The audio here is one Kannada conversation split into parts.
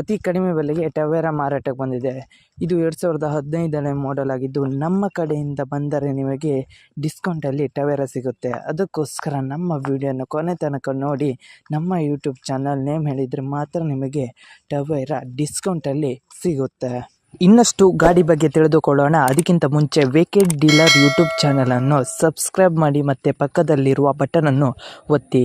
ಅತಿ ಕಡಿಮೆ ಬೆಲೆಗೆ ಟವೆರಾ ಮಾರಾಟಕ್ಕೆ ಬಂದಿದೆ. ಇದು ಎರಡು ಸಾವಿರದ ಹದಿನೈದನೇ ಮಾಡೆಲ್ ಆಗಿದ್ದು, ನಮ್ಮ ಕಡೆಯಿಂದ ಬಂದರೆ ನಿಮಗೆ ಡಿಸ್ಕೌಂಟಲ್ಲಿ ಟವೆರಾ ಸಿಗುತ್ತೆ. ಅದಕ್ಕೋಸ್ಕರ ನಮ್ಮ ವಿಡಿಯೋನ ಕೊನೆ ತನಕ ನೋಡಿ, ನಮ್ಮ ಯೂಟ್ಯೂಬ್ ಚಾನಲ್ ನೇಮ್ ಹೇಳಿದರೆ ಮಾತ್ರ ನಿಮಗೆ ಟವೆರಾ ಡಿಸ್ಕೌಂಟಲ್ಲಿ ಸಿಗುತ್ತೆ. ಇನ್ನಷ್ಟು ಗಾಡಿ ಬಗ್ಗೆ ತಿಳಿದುಕೊಳ್ಳೋಣ. ಅದಕ್ಕಿಂತ ಮುಂಚೆ ವೇಕೆಡ್ ಡೀಲರ್ ಯೂಟ್ಯೂಬ್ ಚಾನಲನ್ನು ಸಬ್ಸ್ಕ್ರೈಬ್ ಮಾಡಿ ಮತ್ತು ಪಕ್ಕದಲ್ಲಿರುವ ಬಟನನ್ನು ಒತ್ತಿ.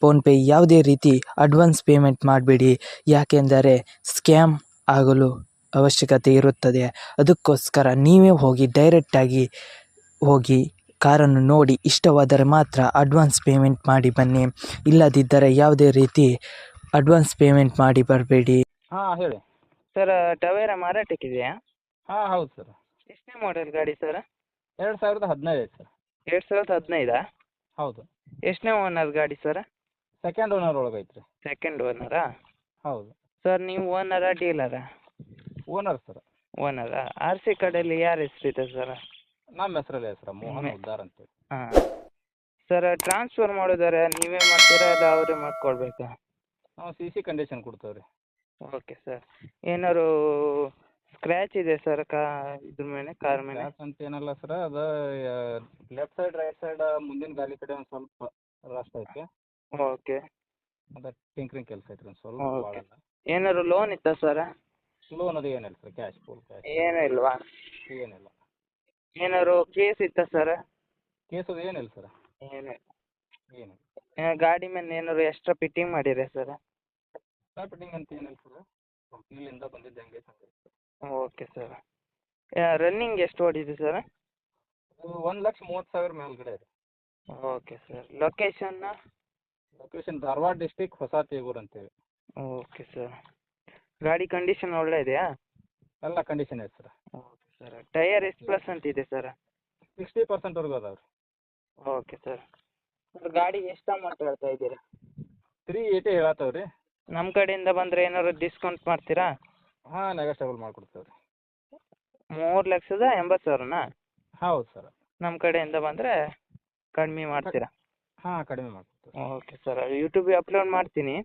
ಫೋನ್ಪೇ ಯಾವುದೇ ರೀತಿ ಅಡ್ವಾನ್ಸ್ ಪೇಮೆಂಟ್ ಮಾಡಬೇಡಿ. ಯಾಕೆಂದರೆ ಸ್ಕ್ಯಾಮ್ ಆಗಲು ಅವಶ್ಯಕತೆ ಇರುತ್ತದೆ. ಅದಕ್ಕೋಸ್ಕರ ನೀವೇ ಹೋಗಿ ಡೈರೆಕ್ಟಾಗಿ ಹೋಗಿ ಕಾರನ್ನು ನೋಡಿ ಇಷ್ಟವಾದರೆ ಮಾತ್ರ ಅಡ್ವಾನ್ಸ್ ಪೇಮೆಂಟ್ ಮಾಡಿ ಬನ್ನಿ. ಇಲ್ಲದಿದ್ದರೆ ಯಾವುದೇ ರೀತಿ ಅಡ್ವಾನ್ಸ್ ಪೇಮೆಂಟ್ ಮಾಡಿ ಬರಬೇಡಿ. ಹಾಂ ಹೇಳಿ. ಸರ್ ಟವೇರಾ ಮಾರಾಟಕ್ಕಿದೆಯಾ ಹಾಂ ಹೌದು ಸರ್. ಎಷ್ಟನೇ ಮಾಡೆಲ್ ಗಾಡಿ ಸರ್? ಎರಡು ಸಾವಿರದ ಹದಿನೈದು ಐತೆ ಸರ್. ಎರಡು ಸಾವಿರದ ಹದಿನೈದಾ? ಹೌದು. ಎಷ್ಟನೇ ಓನರ್ ಗಾಡಿ ಸರ್? ಸೆಕೆಂಡ್ ಓನರ್ ಒಳಗೆ ಐತೆ ರೀ ಸೆಕೆಂಡ್ ಓನರಾ ಹೌದು. ಸರ್ ನೀವು ಓನರಾ ಡೀಲರಾ ಓನರ್ ಸರ್ ಓನರಾ ಆರ್ ಸಿ ಕಾರ್ಡಲ್ಲಿ ಯಾರ ಹೆಸರಿದೆ ಸರ್ ನಮ್ಮ ಹೆಸರಲ್ಲೇ ಸರ್ ಮೋಹನ್ ಉದ್ದಾರ್ ಅಂತೇಳಿ ಹಾಂ. ಸರ್ ಟ್ರಾನ್ಸ್ಫರ್ ಮಾಡಿದರೆ ನೀವೇ ಮಾಡ್ತೀರಾ ಇಲ್ಲ ಅವರೇ ಮಾಡ್ಕೊಳ್ಬೇಕಾ? ನಾವು ಸಿ ಸಿ ಕಂಡೀಷನ್ ಕೊಡ್ತೇವೆ ರೀ ಓಕೆ ಸರ್ ಏನಾದ್ರು ಸ್ಕ್ರ್ಯಾಚ್ ಇದೆ ಸರ್ ಕಾ ಇದ್ರ ಮೇಲೆ ಕಾರ್ ಮೇಲೆ? ಯಾಕೆ ಅಂತ ಏನಲ್ಲ ಸರ್ ಅದು ಲೆಫ್ಟ್ ಸೈಡ್ ರೈಟ್ ಸೈಡ್ ಮುಂದಿನ ಗಾಲಿ ಕಡೆ ಒಂದು ಸ್ವಲ್ಪ ರಸ್ಟ್ ಐತೆ. ಓಕೆ. ಅದು ಟಿಂಕ್ರಿಂಗ್ ಕೆಲಸ ಐತ್ರಿ ಒಂದು ಸ್ವಲ್ಪ ಓಕೆ. ಏನಾದ್ರು ಲೋನ್ ಇತ್ತಾ ಸರ್ ಲೋನ್ ಅದು ಏನಿಲ್ಲ ಸರ್ ಕ್ಯಾಶ್ ಫುಲ್ ಕ್ಯಾಶ್ ಏನೂ ಇಲ್ವಾ? ಏನಿಲ್ಲ. ಏನಾದ್ರು ಕೇಸ್ ಇತ್ತಾ ಸರ್ ಕೇಸ್ ಅದು ಏನಿಲ್ಲ ಸರ್ ಏನು? ಏನಿಲ್ಲ ಗಾಡಿ ಮೇಲೆ ಏನಾದ್ರು ಎಕ್ಸ್ಟ್ರಾ ಫಿಟ್ಟಿಂಗ್ ಮಾಡಿರಾ ಸರ್ ಫಿಟ್ಟಿಂಗ್ ಅಂತ ಏನಿಲ್ಲ ಸರ್ ಕಂಪ್ನಿಲಿಂದ ಬಂದಿದ್ದು ಹೆಂಗೆ ಹಂಗೆ ಓಕೆ ಸರ್ ರನ್ನಿಂಗ್ ಎಷ್ಟು ಓಡಿದೆ ಸರ್ ಒಂದು ಲಕ್ಷ ಮೂವತ್ತು ಸಾವಿರ ಮೇಲ್ಗಡೆ ಇದೆ. ಓಕೆ ಸರ್ ಲೊಕೇಶನ್ನ ಲೊಕೇಶನ್ ಧಾರವಾಡ ಡಿಸ್ಟಿಕ್ ಹೊಸ ತೇಗೂರು ಅಂತೇಳಿ. ಓಕೆ ಸರ್ ಗಾಡಿ ಕಂಡೀಷನ್ ಒಳ್ಳೆ ಇದೆಯಾ? ಎಲ್ಲ ಕಂಡೀಷನ್ ಇದೆ ಸರ್ ಓಕೆ ಸರ್ ಟೈರ್ ಎಷ್ಟು ಅಂತ ಇದೆ ಸರ್ ಸಿಕ್ಸ್ಟಿ ಪರ್ಸೆಂಟ್ವರೆಗೂ ಅದಾವೆ ರೀ. ಓಕೆ ಸರ್ ಸರ್ ಗಾಡಿ ಎಷ್ಟು ಅಮೌಂಟ್ ಹೇಳ್ತಾ ಇದ್ದೀರಾ? ತ್ರೀ ಏಯ್ಟಿ ಹೇಳತ್ತವ್ ರೀ. ನಮ್ಮ ಕಡೆಯಿಂದ ಬಂದರೆ ಏನಾದ್ರು ಡಿಸ್ಕೌಂಟ್ ಮಾಡ್ತೀರಾ? ಹಾಂ ನೆಗೋಷಿಯಬಲ್ ಮಾಡ್ಕೊಡ್ತೇವೆ ರೀ. ಮೂರು ಲಕ್ಷದ ಎಂಬತ್ತು ಸಾವಿರನಾ? ಹೌದು ಸರ್ ನಮ್ಮ ಕಡೆಯಿಂದ ಬಂದರೆ ಕಡಿಮೆ ಮಾಡ್ತೀರಾ? ಹಾಂ ಕಡಿಮೆ ಮಾಡ್ಕೊಡ್ತೇವೆ ಓಕೆ ಸರ್ ಯೂಟ್ಯೂಬಿಗೆ ಅಪ್ಲೋಡ್ ಮಾಡ್ತೀನಿ.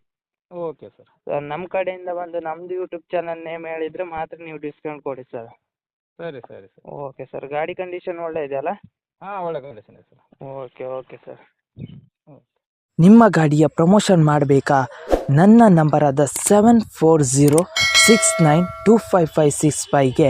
Okay sir. ಸರ್ ನಮ್ಮ ಕಡೆಯಿಂದ ಬಂದು ನಮ್ದು ಯೂಟ್ಯೂಬ್ ಚಾನಲ್ ನೇಮ್ ಹೇಳಿದರೆ ಮಾತ್ರ ನೀವು ಡಿಸ್ಕೌಂಟ್ ಕೊಡಿ ಸರ್. ಸರಿ ಸರಿ ಸರ್. ಓಕೆ ಸರ್ ಗಾಡಿ ಕಂಡೀಷನ್ ಒಳ್ಳೆ ಇದೆಯಲ್ಲ ಹಾಂ ಒಳ್ಳೆ ಕಂಡೀಷನ್ ಇದೆ sir. Okay okay sir. Okay ನಿಮ್ಮ ಗಾಡಿಯ ಪ್ರಮೋಷನ್ ಮಾಡಬೇಕಾ? ನನ್ನ ನಂಬರಾದ seven four zero six nine two five five six ಫೈವ್ಗೆ